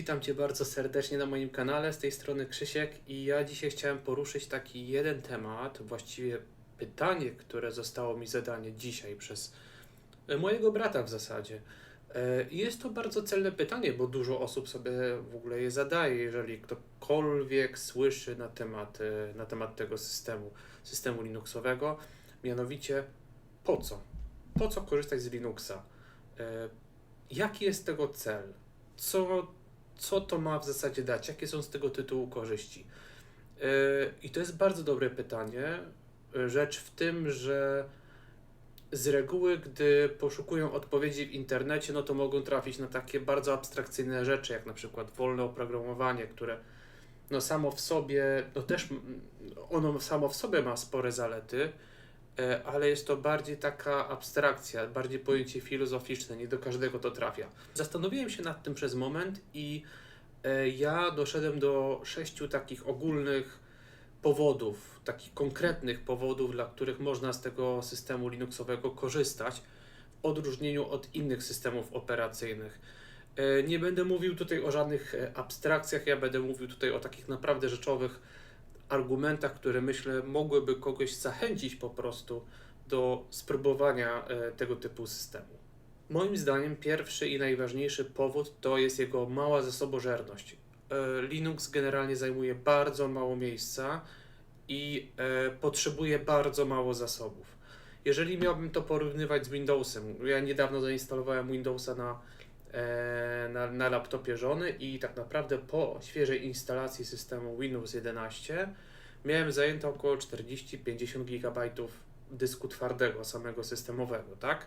Witam Cię bardzo serdecznie na moim kanale, z tej strony Krzysiek i ja dzisiaj chciałem poruszyć taki jeden temat, właściwie pytanie, które zostało mi zadane dzisiaj przez e, mojego brata w zasadzie. E, Jest to bardzo cenne pytanie, bo dużo osób sobie w ogóle je zadaje, jeżeli ktokolwiek słyszy na temat, e, na temat tego systemu, systemu Linuxowego, mianowicie po co? Po co korzystać z Linuxa? Jaki jest tego cel? Co co to ma w zasadzie dać, jakie są z tego tytułu korzyści. Yy, I to jest bardzo dobre pytanie. Rzecz w tym, że z reguły, gdy poszukują odpowiedzi w internecie, no to mogą trafić na takie bardzo abstrakcyjne rzeczy, jak na przykład wolne oprogramowanie, które no samo w sobie, no też ono samo w sobie ma spore zalety, E, ale jest to bardziej taka abstrakcja, bardziej pojęcie filozoficzne, nie do każdego to trafia. Zastanowiłem się nad tym przez moment i e, ja doszedłem do sześciu takich ogólnych powodów, takich konkretnych powodów, dla których można z tego systemu Linuxowego korzystać, w odróżnieniu od innych systemów operacyjnych. E, nie będę mówił tutaj o żadnych abstrakcjach, ja będę mówił tutaj o takich naprawdę rzeczowych argumentach, które myślę mogłyby kogoś zachęcić po prostu do spróbowania e, tego typu systemu. Moim zdaniem pierwszy i najważniejszy powód to jest jego mała zasobożerność. E, Linux generalnie zajmuje bardzo mało miejsca i e, potrzebuje bardzo mało zasobów. Jeżeli miałbym to porównywać z Windowsem, ja niedawno zainstalowałem Windowsa na, na, na laptopie żony i tak naprawdę po świeżej instalacji systemu Windows 11 miałem zajęte około 40-50 GB dysku twardego, samego systemowego, tak?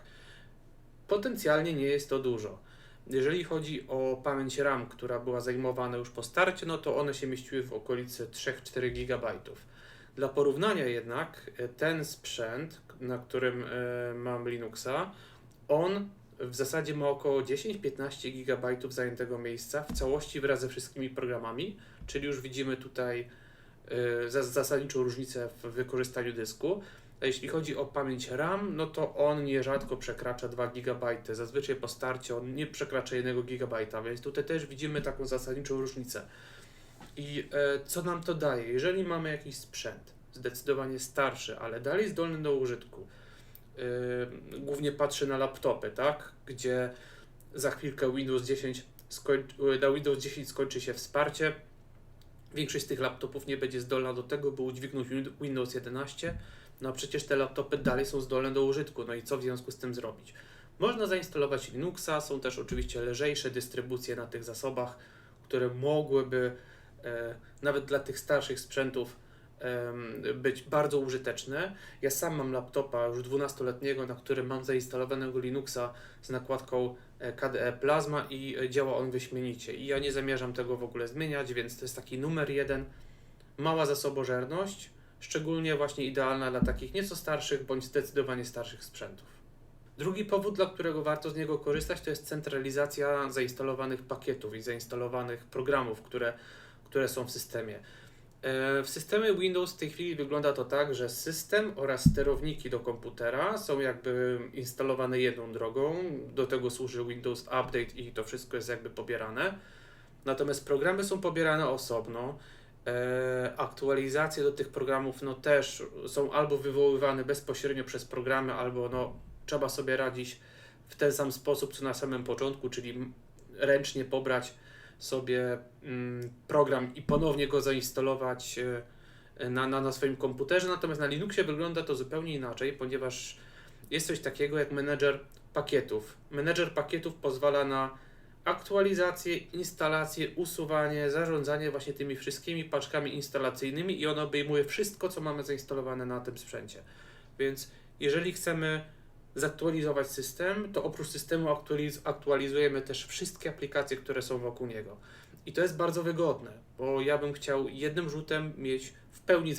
Potencjalnie nie jest to dużo. Jeżeli chodzi o pamięć RAM, która była zajmowana już po starcie, no to one się mieściły w okolicy 3-4 GB. Dla porównania jednak e, ten sprzęt, na którym y, mam Linuxa, on w zasadzie ma około 10-15 GB zajętego miejsca w całości wraz ze wszystkimi programami, czyli już widzimy tutaj Y, zasadniczą różnicę w wykorzystaniu dysku. A jeśli chodzi o pamięć RAM, no to on nierzadko przekracza 2 GB. Zazwyczaj po starcie on nie przekracza 1 GB, więc tutaj też widzimy taką zasadniczą różnicę. I e, co nam to daje? Jeżeli mamy jakiś sprzęt, zdecydowanie starszy, ale dalej zdolny do użytku, yy, głównie patrzę na laptopy, tak, gdzie za chwilkę Windows 10 skoń- na Windows 10 skończy się wsparcie, Większość z tych laptopów nie będzie zdolna do tego, by udźwignąć Windows 11, no a przecież te laptopy dalej są zdolne do użytku, no i co w związku z tym zrobić? Można zainstalować Linuxa, są też oczywiście lżejsze dystrybucje na tych zasobach, które mogłyby e, nawet dla tych starszych sprzętów być bardzo użyteczne. Ja sam mam laptopa już 12-letniego, na którym mam zainstalowanego Linuxa z nakładką e, KDE Plasma i e, działa on wyśmienicie. I ja nie zamierzam tego w ogóle zmieniać, więc to jest taki numer jeden. Mała zasobożerność, szczególnie właśnie idealna dla takich nieco starszych bądź zdecydowanie starszych sprzętów. Drugi powód, dla którego warto z niego korzystać, to jest centralizacja zainstalowanych pakietów i zainstalowanych programów, które, które są w systemie. E, w systemie Windows w tej chwili wygląda to tak, że system oraz sterowniki do komputera są jakby instalowane jedną drogą. Do tego służy Windows Update i to wszystko jest jakby pobierane. Natomiast programy są pobierane osobno. E, aktualizacje do tych programów no też są albo wywoływane bezpośrednio przez programy, albo no trzeba sobie radzić w ten sam sposób co na samym początku, czyli ręcznie pobrać sobie mm, program i ponownie go zainstalować e, na, na, na swoim komputerze. Natomiast na Linuxie wygląda to zupełnie inaczej, ponieważ jest coś takiego jak menedżer pakietów. Menedżer pakietów pozwala na aktualizację, instalację, usuwanie, zarządzanie właśnie tymi wszystkimi paczkami instalacyjnymi i on obejmuje wszystko, co mamy zainstalowane na tym sprzęcie. Więc jeżeli chcemy zaktualizować system, to oprócz systemu aktualiz aktualizujemy też wszystkie aplikacje, które są wokół niego. I to jest bardzo wygodne, bo ja bym chciał jednym rzutem mieć w pełni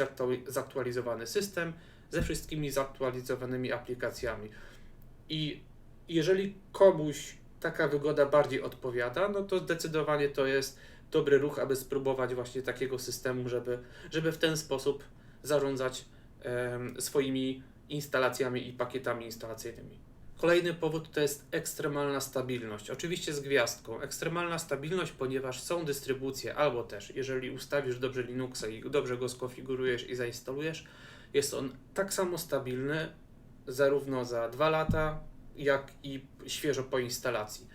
zaktualizowany system ze wszystkimi zaktualizowanymi aplikacjami. I jeżeli komuś taka wygoda bardziej odpowiada, no to zdecydowanie to jest dobry ruch, aby spróbować właśnie takiego systemu, żeby, żeby w ten sposób zarządzać swoimi instalacjami i pakietami instalacyjnymi. Kolejny powód to jest ekstremalna stabilność. Oczywiście z gwiazdką. Ekstremalna stabilność, ponieważ są dystrybucje, albo też, jeżeli ustawisz dobrze Linuxa i dobrze go skonfigurujesz i zainstalujesz, jest on tak samo stabilny zarówno za 2 lata, jak i świeżo po instalacji.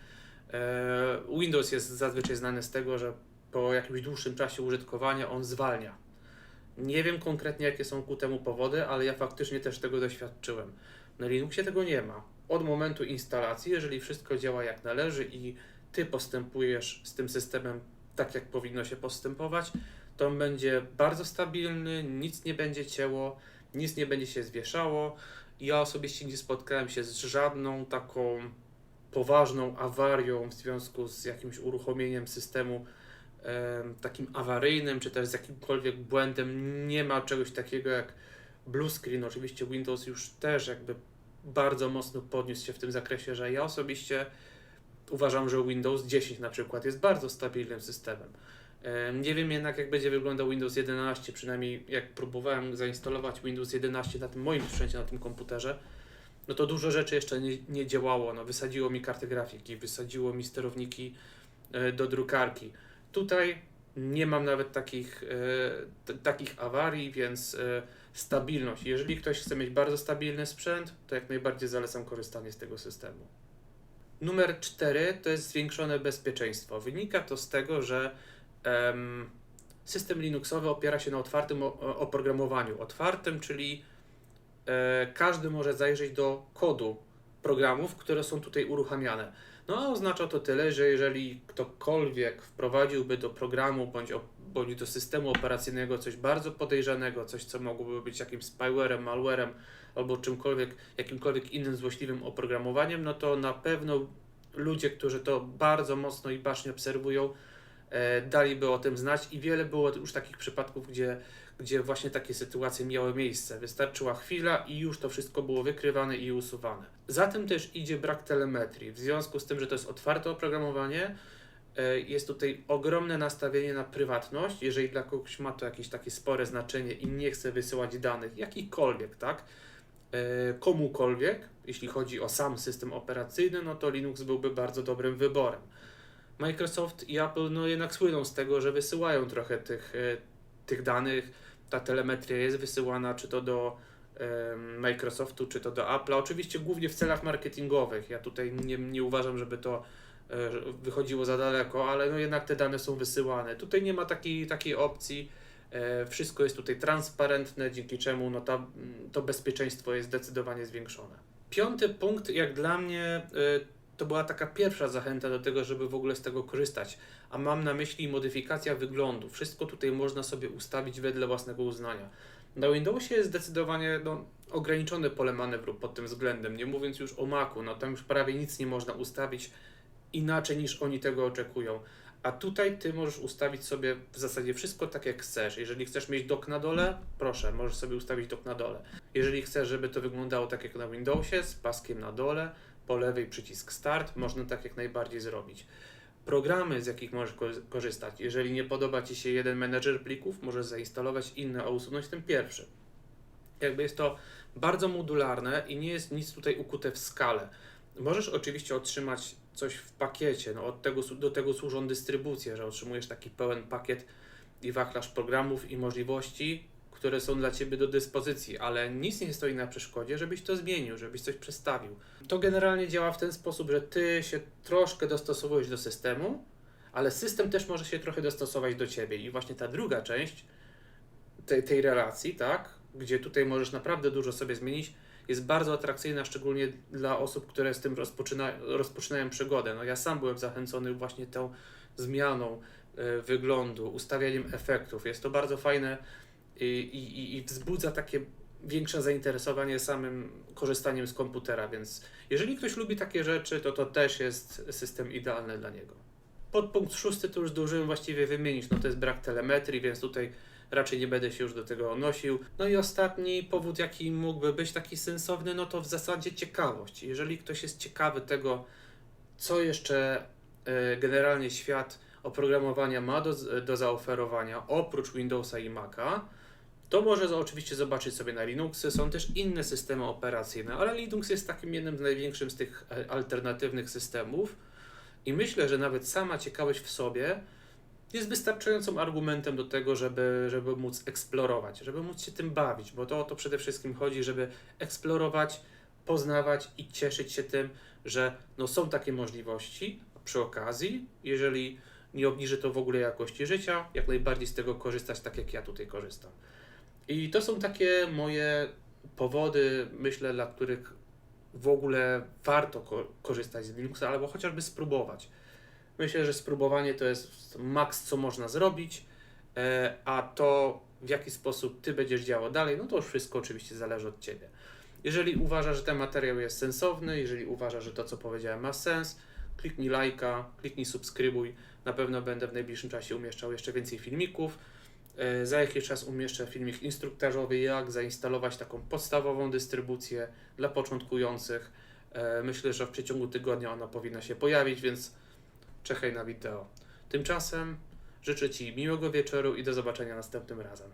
E, Windows jest zazwyczaj znany z tego, że po jakimś dłuższym czasie użytkowania on zwalnia. Nie wiem konkretnie, jakie są ku temu powody, ale ja faktycznie też tego doświadczyłem. Na Linuxie tego nie ma. Od momentu instalacji, jeżeli wszystko działa jak należy i ty postępujesz z tym systemem tak, jak powinno się postępować, to on będzie bardzo stabilny, nic nie będzie cięło, nic nie będzie się zwieszało. Ja osobiście nie spotkałem się z żadną taką poważną awarią w związku z jakimś uruchomieniem systemu em, takim awaryjnym, czy też z jakimkolwiek błędem. Nie ma czegoś takiego jak blue screen. Oczywiście Windows już też jakby bardzo mocno podniósł się w tym zakresie, że ja osobiście uważam, że Windows 10 na przykład jest bardzo stabilnym systemem. Em, Nie wiem jednak, jak będzie wyglądał Windows 11, przynajmniej jak próbowałem zainstalować Windows 11 na tym moim sprzęcie, na tym komputerze, no to dużo rzeczy jeszcze nie, nie działało. No, wysadziło mi karty grafiki, wysadziło mi sterowniki e, do drukarki. Tutaj nie mam nawet takich, e, takich awarii, więc e, stabilność. Jeżeli ktoś chce mieć bardzo stabilny sprzęt, to jak najbardziej zalecam korzystanie z tego systemu. Numer 4 to jest zwiększone bezpieczeństwo. Wynika to z tego, że em, system Linuxowy opiera się na otwartym oprogramowaniu. Otwartym, czyli e, każdy może zajrzeć do kodu programów, które są tutaj uruchamiane. No a oznacza to tyle, że jeżeli ktokolwiek wprowadziłby do programu bądź, bądź do systemu operacyjnego coś bardzo podejrzanego, coś co mogłoby być jakimś spywarem, malwarem albo czymkolwiek, jakimkolwiek innym złośliwym oprogramowaniem, no to na pewno ludzie, którzy to bardzo mocno i bacznie obserwują, e, daliby o tym znać i wiele było już takich przypadków, gdzie, gdzie właśnie takie sytuacje miały miejsce. Wystarczyła chwila i już to wszystko było wykrywane i usuwane. Za tym też idzie brak telemetrii. W związku z tym, że to jest otwarte oprogramowanie, e, jest tutaj ogromne nastawienie na prywatność. Jeżeli dla kogoś ma to jakieś takie spore znaczenie i nie chce wysyłać danych, jakichkolwiek, tak? e, komukolwiek, jeśli chodzi o sam system operacyjny, no to Linux byłby bardzo dobrym wyborem. Microsoft i Apple no jednak słyną z tego, że wysyłają trochę tych, e, tych danych. Ta telemetria jest wysyłana czy to do Microsoftu, czy to do Apple'a. Oczywiście głównie w celach marketingowych. Ja tutaj nie, nie uważam, żeby to e, wychodziło za daleko, ale no jednak te dane są wysyłane. Tutaj nie ma takiej, takiej opcji. E, Wszystko jest tutaj transparentne, dzięki czemu no ta, to bezpieczeństwo jest zdecydowanie zwiększone. Piąty punkt, jak dla mnie, e, to była taka pierwsza zachęta do tego, żeby w ogóle z tego korzystać, a mam na myśli modyfikacja wyglądu. Wszystko tutaj można sobie ustawić wedle własnego uznania. Na Windowsie jest zdecydowanie no, ograniczone pole manewru pod tym względem, nie mówiąc już o Macu, no tam już prawie nic nie można ustawić inaczej niż oni tego oczekują. A tutaj ty możesz ustawić sobie w zasadzie wszystko tak jak chcesz. Jeżeli chcesz mieć dok na dole, proszę, możesz sobie ustawić dok na dole. Jeżeli chcesz, żeby to wyglądało tak jak na Windowsie, z paskiem na dole, po lewej przycisk Start, można tak jak najbardziej zrobić. Programy, z jakich możesz ko- korzystać. Jeżeli nie podoba Ci się jeden menedżer plików, możesz zainstalować inny, a usunąć ten pierwszy. Jakby jest to bardzo modularne i nie jest nic tutaj ukute w skale. Możesz oczywiście otrzymać coś w pakiecie, no od tego, do tego służą dystrybucje, że otrzymujesz taki pełen pakiet i wachlarz programów i możliwości, które są dla Ciebie do dyspozycji, ale nic nie stoi na przeszkodzie, żebyś to zmienił, żebyś coś przestawił. To generalnie działa w ten sposób, że Ty się troszkę dostosowujesz do systemu, ale system też może się trochę dostosować do Ciebie i właśnie ta druga część tej, tej relacji, tak, gdzie tutaj możesz naprawdę dużo sobie zmienić, jest bardzo atrakcyjna, szczególnie dla osób, które z tym rozpoczyna, rozpoczynają przygodę. No ja sam byłem zachęcony właśnie tą zmianą e, wyglądu, ustawianiem efektów. Jest to bardzo fajne i, i, i wzbudza takie większe zainteresowanie samym korzystaniem z komputera, więc jeżeli ktoś lubi takie rzeczy, to to też jest system idealny dla niego. Podpunkt szósty to już zdążyłem właściwie wymienić, no to jest brak telemetrii, więc tutaj raczej nie będę się już do tego odnosił. No i ostatni powód, jaki mógłby być taki sensowny, no to w zasadzie ciekawość. Jeżeli ktoś jest ciekawy tego, co jeszcze e, generalnie świat oprogramowania ma do, do zaoferowania oprócz Windowsa i Maca, To może oczywiście zobaczyć sobie na Linuxy. Są też inne systemy operacyjne, ale Linux jest takim jednym z największych z tych e, alternatywnych systemów. I myślę, że nawet sama ciekawość w sobie jest wystarczającym argumentem do tego, żeby, żeby móc eksplorować, żeby móc się tym bawić, bo to o to przede wszystkim chodzi, żeby eksplorować, poznawać i cieszyć się tym, że no, są takie możliwości. Przy okazji, jeżeli nie obniży to w ogóle jakości życia, jak najbardziej z tego korzystać tak, jak ja tutaj korzystam. I to są takie moje powody, myślę, dla których w ogóle warto ko- korzystać z Linuxa, albo chociażby spróbować. Myślę, że spróbowanie to jest maks, co można zrobić, e, a to w jaki sposób ty będziesz działał dalej, no to już wszystko oczywiście zależy od ciebie. Jeżeli uważasz, że ten materiał jest sensowny, jeżeli uważasz, że to, co powiedziałem, ma sens, kliknij lajka, kliknij subskrybuj. Na pewno będę w najbliższym czasie umieszczał jeszcze więcej filmików. E, Za jakiś czas umieszczę filmik instruktażowy, jak zainstalować taką podstawową dystrybucję dla początkujących. E, Myślę, że w przeciągu tygodnia ona powinna się pojawić, więc czekaj na wideo. Tymczasem życzę Ci miłego wieczoru i do zobaczenia następnym razem.